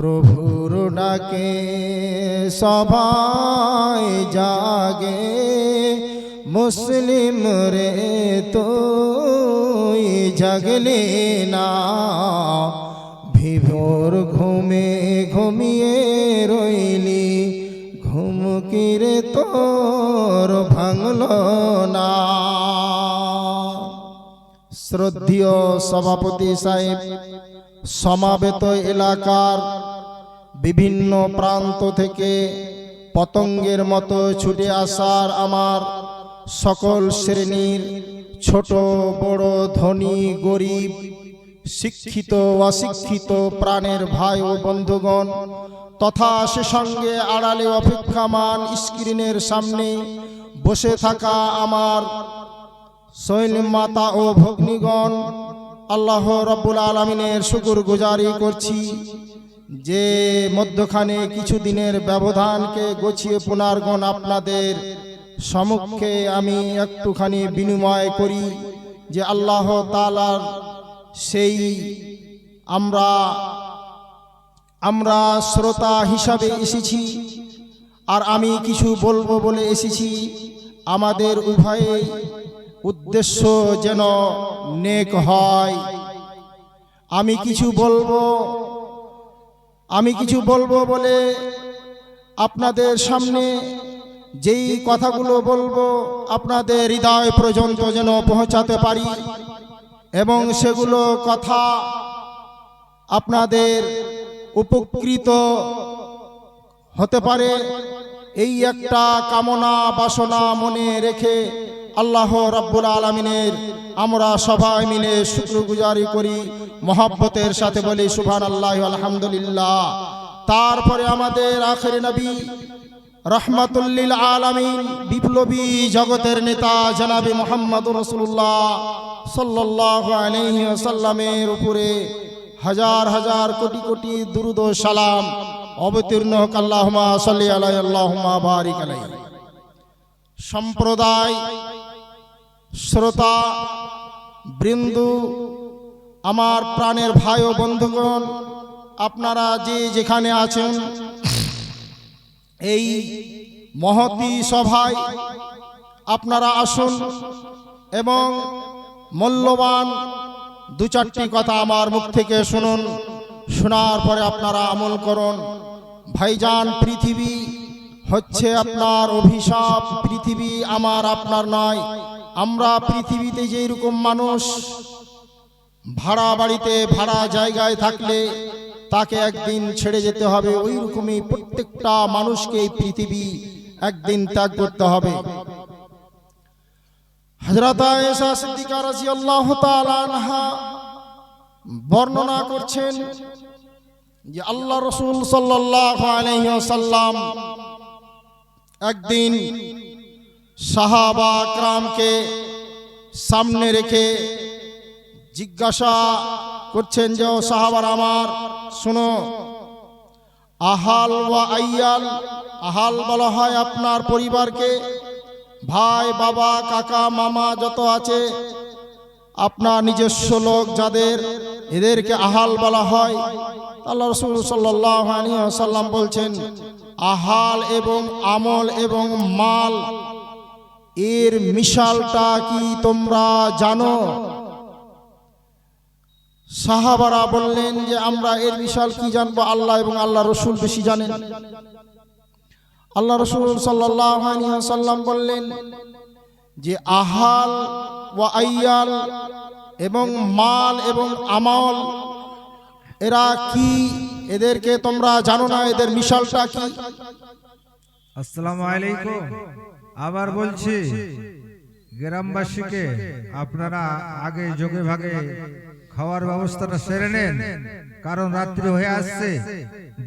প্রভুর ডাকে সবাই জাগে, মুসলিম রে তুই জাগলে না। ভিভোর ঘুমে ঘুমিয়ে রইলি, ঘুম কিরে তোর ভাঙল না। শ্রদ্ধীয় সভাপতি সাহেব, সমাবেত এলাকার বিভিন্ন প্রান্ত থেকে পতঙ্গের মতো ছুটে আসার আমার সকল শ্রেণির ছোট, বড়, ধনী, গরিব, শিক্ষিত, অশিক্ষিত প্রাণের ভাই ও বন্ধুগণ, তথা সে সঙ্গে আড়ালে অপেক্ষামান স্ক্রিনের সামনে বসে থাকা আমার শৈল মাতা ও ভগ্নীগণ, আল্লাহ রব্বুল আলমিনের শুকুর গুজারি করছি। যে মধ্যখানে কিছুদিনের ব্যবধানকে গছিয়ে পুনর্গণ আপনাদের সম্মুখে আমি একটুখানি বিনিময় করি যে আল্লাহ তালার সেই আমরা আমরা শ্রোতা হিসাবে এসেছি আর আমি কিছু বলব বলে এসেছি। আমাদের উভয়ে উদ্দেশ্য যেন নেক হয়। আমি কিছু বলব আমি কিছু বলব বলে আপনাদের সামনে যেই কথাগুলো বলব আপনাদের হৃদয় পর্যন্ত যেন পৌঁছাতে পারি। এবং সেগুলো কথা আপনাদের উপকৃত হতে পারে। এই একটা কামনা বাসনা মনে রেখে আল্লাহ রাব্বুল আলমিনের, আমরা সবাই মিলে শুক্রগুজারি করি, মহাব্বতের সাথে বলি সুভান আল্লাহ আলহামদুলিল্লাহ। তারপরে আমাদের আখের নবী রহমাতুল্লিল আলমিন, বিপ্লবী জগতের নেতা জনাবি মোহাম্মদ রসুল্লাহ সাল্লাহ আলহিসাল্লামের উপরে হাজার হাজার কোটি কোটি দুরুদ সালাম অবতীর্ণ হোক আল্লাহমা সাল্লি আলাই আল্লাহমা বারিক আলাই সম্প্রদায় শ্রোতা, বৃন্দু, আমার প্রাণের ভাই ও বন্ধুগণ, আপনারা যে যেখানে আছেন, এই মহতি সভায় আপনারা আসুন এবং মূল্যবান দু চারটি কথা আমার মুখ থেকে শুনুন, শোনার পরে আপনারা আমল করুন। ভাইজান, পৃথিবী হচ্ছে আপনার অভিশাপ, পৃথিবী আমার, আপনার নয়। আমরা পৃথিবীতে যেই রকম মানুষ, ভাড়া বাড়িতে, ভাড়া জায়গায় থাকলে তাকে একদিন ছেড়ে যেতে হবে ওই রকমই প্রত্যেকটা মানুষকে পৃথিবী একদিন ত্যাগ করতে হবে। হজরত আয়েশা সিদ্দিকা রাদিয়াল্লাহু তাআলা আনহা বর্ণনা করছেন যে আল্লাহ রসুল সাল্লাল্লাহু আলাইহি ওয়াসাল্লাম একদিন সাহাবা ক্রামকে সামনে রেখে জিজ্ঞাসা করছেন যে, ও সাহাবার আমার, শোনো, আহাল বা আইয়াল, আহাল বলা হয় আপনার পরিবারকে, ভাই, বাবা, কাকা, মামা যত আছে, আপনার নিজস্ব লোক যাদের, এদেরকে আহাল বলা হয়। আল্লাহ রসুল সাল্লাহ সাল্লাম বলছেন, আহাল এবং আমল এবং মাল এর মিশালটা কি তোমরা জানো? সাহাবারা বললেন যে, আমরা এর মিশাল কি জানব? আল্লাহ এবং আল্লাহ রসুল বেশি জানেন। আল্লাহ রসুল সাল্লাম বললেন যে, আহাল ওয়া আইয়াল এবং মাল এবং আমল, এরা কি? এদেরকে তোমরা জানো না? এদের মিশালটা কি? আসসালামু আলাইকুম। আবার বলছি গ্রামবাসীকে আপনারা আগে যোগে ভাগে খাওয়ার ব্যবস্থাটা সেরে নেন। কারণ রাত্রি হয়ে আসছে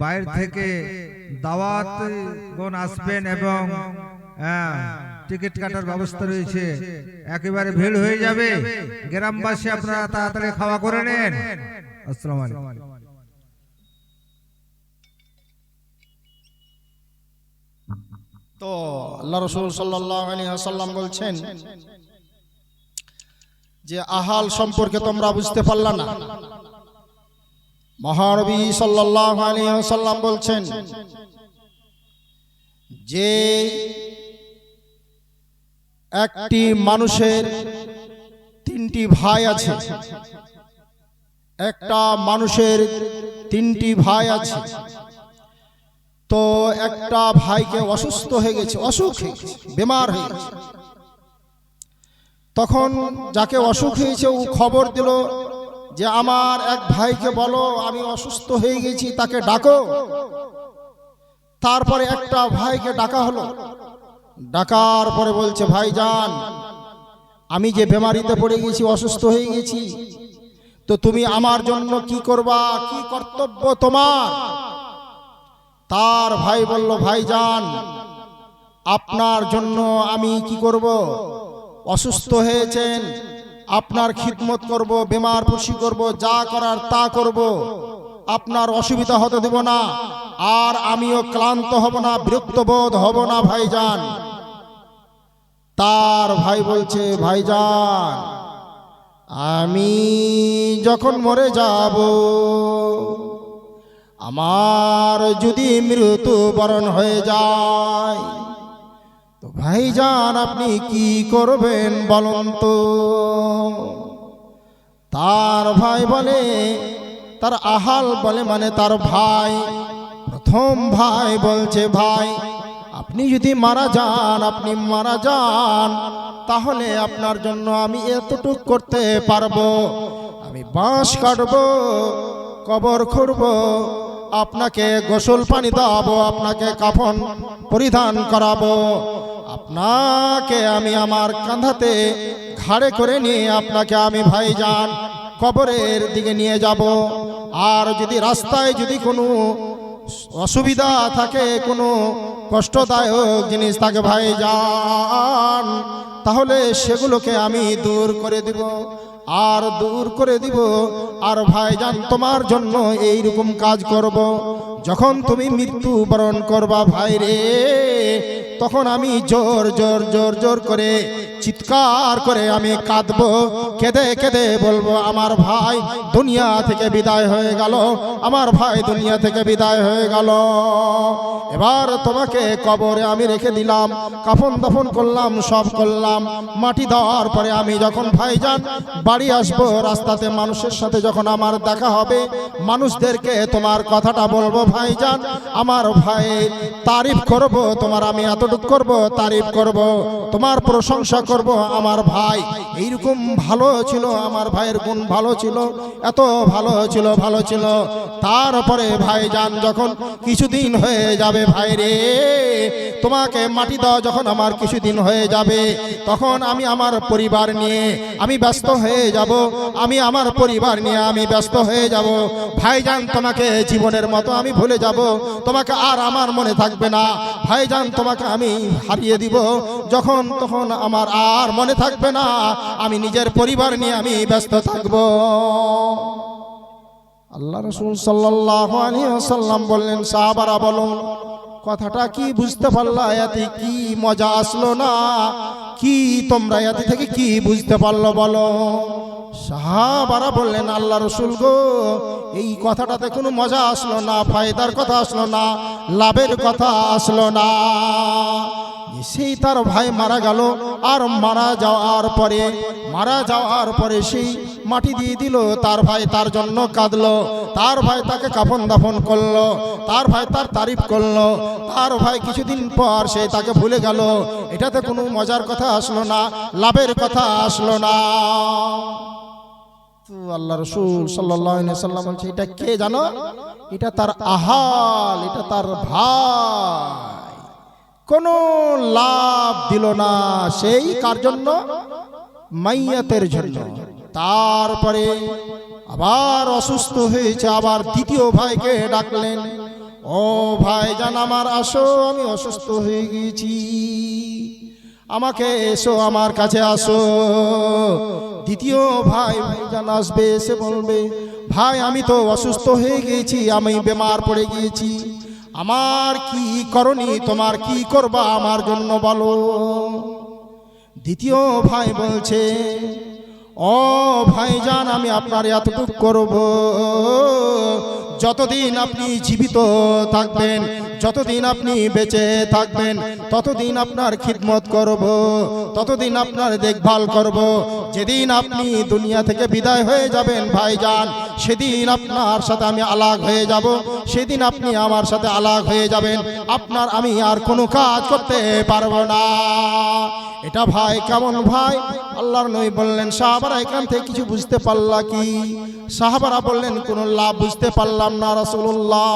বাইরে থেকে দাওয়াত গণ আসবেন এবং টিকিট কাটার ব্যবস্থা রয়েছে। একেবারে ভিড় হয়ে যাবে। গ্রামবাসী আপনারা তাড়াতাড়ি খাওয়া করে নেন। আসসালামু আলাইকুম। তো আল্লাহ রসুল সাল্লাম বলছেন যে আহাল সম্পর্কে তোমরা বুঝতে পারলা না। মহানবী সাল্লাল্লাহু আলাইহি ওয়াসাল্লাম বলছেন, যে একটি মানুষের তিনটি ভাই আছে, একটা মানুষের তিনটি ভাই আছে তো একটা ভাইকে অসুস্থ হয়ে গেছে, অসুখ বেমার হয়ে গেছে। তখন যাকে অসুখ হয়েছে, ও খবর দিল যে আমার এক ভাইকে বলো, আমি অসুস্থ হয়ে গেছি, তাকে ডাকো। তারপরে একটা ভাইকে ডাকা হলো। ডাকার পরে বলছে ভাই যান আমি যে বেমারিতে পড়ে গেছি, অসুস্থ হয়ে গেছি, তো তুমি আমার জন্য কি করবা? কি কর্তব্য তোমার? তার ভাই বলল, ভাই যান, আপনার জন্য আমি কি করব? অসুস্থ হয়েছেন, আপনার খিদমত করব, বেমার পুষি করব, যা করার তা করব, আপনার অসুবিধা হতে দেব না, আর আমিও ক্লান্ত হব না বিরক্ত বোধ হব না ভাইজান তার ভাই বলছে ভাইজান আমি যখন মরে যাব আমার যদি মৃত্যু বরণ হয়ে যায়, তো ভাইজান আপনি কি করবেন বলুন তো? তার ভাই বলে, তার আহাল বলে মানে তার ভাই। প্রথম ভাই বলছে, ভাই, আপনি যদি মারা যান, আপনি মারা যান, তাহলে আপনার জন্য আমি এতটুক করতে পারব। আমি বাঁশ কাটবো, কবর খুঁড়বো আপনাকে গোসল পানি দাবো, আপনাকে কাফন পরিধান করাবো। আপনাকে আমি আমার কাঁধাতে ঘাড়ে করে নিয়ে আপনাকে আমি ভাইজান কবরের দিকে নিয়ে যাব। আর যদি রাস্তায় যদি কোনো অসুবিধা থাকে, কোনো কষ্টদায়ক জিনিস থাকে ভাইজান তাহলে সেগুলোকে আমি দূর করে দিব, আর দূর করে দিব, আর ভাইজান তোমার জন্য এই রকম কাজ করব। যখন তুমি মৃত্যু বরণ করবা, ভাই রে, তখন আমি জোর জোর জোর জোর করে চিৎকার করে আমি কাঁদবো। কেঁদে কেঁদে বলব, আমার ভাই দুনিয়া থেকে বিদায় হয়ে গেল। আমার ভাই দুনিয়া থেকে বিদায় হয়ে গেল। এবার তোমাকে কবরে আমি রেখে দিলাম। কাফন দফন করলাম, সব করলাম। মাটি দেওয়ার পরে আমি যখন ভাইজান বাড়ি আসব, রাস্তাতে মানুষের সাথে যখন আমার দেখা হবে, মানুষদেরকে তোমার কথাটা বলব, ভাইজান, আমার ভাই তারিফ করব। তোমার আমি এতটুকু করব, তারিফ করব। তোমার প্রশংসা করব আমার ভাই। এইরকম ভালো ছিল, আমার ভাইয়ের গুণ ভালো ছিল, এত ভালো ছিল ভালো ছিল। তারপরে ভাইজান যখন কিছুদিন হয়ে যাবে, ভাই রে, তোমাকে মাটি দেওয়া যখন আমার কিছুদিন হয়ে যাবে। তখন আমি আমার পরিবার নিয়ে আমি ব্যস্ত হয়ে যাব, আমি আমার পরিবার নিয়ে আমি ব্যস্ত হয়ে যাব। ভাইজান, তোমাকে জীবনের মতো আমি ভুলে যাব, তোমাকে আর আমার মনে থাকবে না। ভাইজান, তোমাকে আমি হারিয়ে দিব। যখন তখন আমার আর মনে থাকবে না, আমি নিজের পরিবার নিয়ে আমি ব্যস্ত থাকব। আল্লাহ রসুল ওয়াসাল্লাম বললেন, সাহাবারা বলুন, কথাটা কি বুঝতে পারলা? এতে কি মজা আসলো না? কি তোমরা এতে থেকে কি বুঝতে পারল বলো? সাহাবারা বললেন, আল্লাহ রসুল গো, এই কথাটাতে কোনো মজা আসলো না, ফায়দার কথা আসলো না, লাভের কথা আসলো না। সেই তার ভাই মারা গেল, আর মারা যাওয়ার পরে, মারা যাওয়ার পরে সেই মাটি দিয়ে দিল, তার ভাই তার জন্য কাঁদলো, তার ভাই তাকে কাফন দাফন করল, তার ভাই তার তারিফ করল, তার ভাই কিছুদিন পর সে তাকে ভুলে গেল, এটাতে কোনো মজার কথা আসলো না, লাভের কথা আসলো না। আল্লাহ রসুল সাল্লাম বলছে, এটা কে জানো? এটা তার আহাল, এটা তার ভাই। কোনো লাভ দিল না সেই কার জন্য? মাইয়াতের জন্য। তারপরে আবার অসুস্থ হয়েছে, আবার দ্বিতীয় ভাইকে ডাকলেন, ও ভাই জান আমার আসো, আমি অসুস্থ হয়ে গেছি আমাকে এসো, আমার কাছে আসো। দ্বিতীয় ভাই, ভাইজান আসবে। এসে বলবে, ভাই, আমি তো অসুস্থ হয়ে গিয়েছি, আমি বেমার পড়ে গিয়েছি। আমার কি করণী? তোমার কি করবা আমার জন্য বলো। দ্বিতীয় ভাই বলছে, ও ভাই যান আমি আপনার এতটুক করব। যতদিন আপনি জীবিত থাকবেন যতদিন আপনি বেঁচে থাকবেন, ততদিন আপনার খিদমত করব, ততদিন আপনার দেখভাল করব। যেদিন আপনি দুনিয়া থেকে বিদায় হয়ে যাবেন ভাইজান, সেদিন আপনার সাথে আমি আলাগ হয়ে যাব, সেদিন আপনি আমার সাথে আলাগ হয়ে যাবেন। আপনার আমি আর কোনো কাজ করতে পারব না। এটা ভাই, কেমন ভাই? আল্লাহর নবী বললেন, সাহাবারা এখান থেকে কিছু বুঝতে পারলা কি? সাহাবারা বললেন, কোনো লাভ বুঝতে পারলাম না রাসূলুল্লাহ।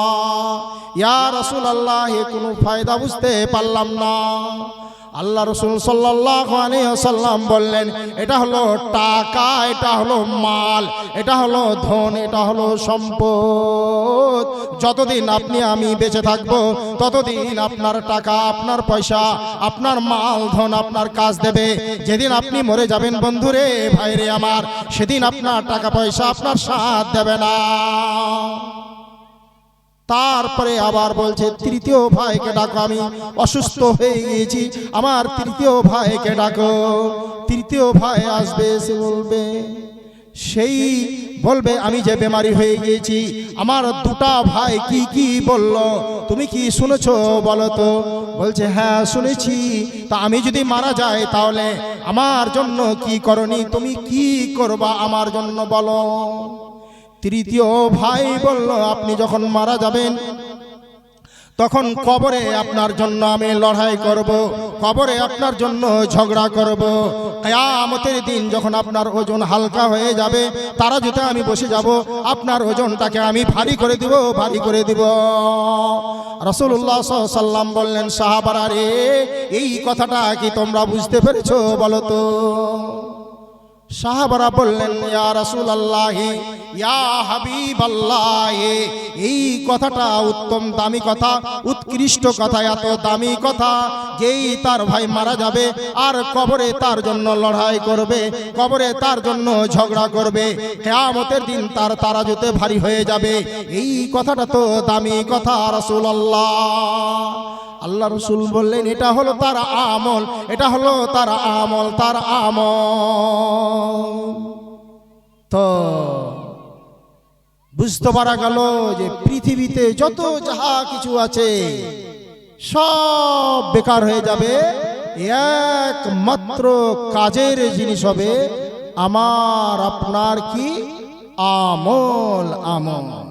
ইয়া রাসূলুল্লাহ, এ কোনো ফায়দা বুঝতে পারলাম না। আল্লাহ রসুল আলাইহি বললেন, এটা হলো টাকা, এটা হলো মাল, এটা হলো ধন, এটা হলো সম্পদ। যতদিন আপনি আমি বেঁচে থাকব, ততদিন আপনার টাকা, আপনার পয়সা, আপনার মাল, ধন আপনার কাজ দেবে। যেদিন আপনি মরে যাবেন বন্ধুরে, ভাইরে আমার, সেদিন আপনার টাকা, পয়সা, আপনার সাথ দেবে না। তারপরে আবার বলছে, তৃতীয় ভাইকে ডাকো আমি, অসুস্থ হয়ে গিয়েছি, আমার তৃতীয় ভাইকে ডাকো। তৃতীয় ভাই আসবে এসে বলবে সেই বলবে, আমি যে বেমারি হয়ে গিয়েছি, আমার দুটা ভাই কি কি বলল? তুমি কি শুনেছো বলো তো? বলছে হ্যাঁ শুনেছি। তা আমি যদি মারা যাই তাহলে আমার জন্য কি করনি তুমি কি করবা আমার জন্য বলো? তৃতীয় ভাই বলল, আপনি যখন মারা যাবেন তখন কবরে আপনার জন্য আমি লড়াই করব কবরে আপনার জন্য ঝগড়া করব। কেয়ামতের দিন যখন আপনার ওজন হালকা হয়ে যাবে তারা যদি আমি বসে যাব আপনার ওজনটাকে আমি ভারী করে দিব ভারী করে দিব। রসুল্লাহ সাল্লাম বললেন সাহাবারা রে এই কথাটা কি তোমরা বুঝতে পেরেছ বলো তো? সাহাবারা বললেন ইয়া রাসূল আল্লাহি ইয়া এই কথাটা উত্তম দামি কথা, উৎকৃষ্ট কথা, এত দামি কথা। যেই তার ভাই মারা যাবে, আর কবরে তার জন্য লড়াই করবে, কবরে তার জন্য ঝগড়া করবে, কেয়ামতের দিন তার তারা যেতে ভারী হয়ে যাবে। এই কথাটা তো দামি কথা রসুল আল্লাহ আল্লাহ রসুল বললেন, এটা হলো তার আমল, এটা হলো তার আমল তার আমল। তো বুঝতে পারা গেল যে পৃথিবীতে যত যাহা কিছু আছে, সব বেকার হয়ে যাবে। একমাত্র কাজের জিনিস হবে আমার আপনার কি? আমল আমল।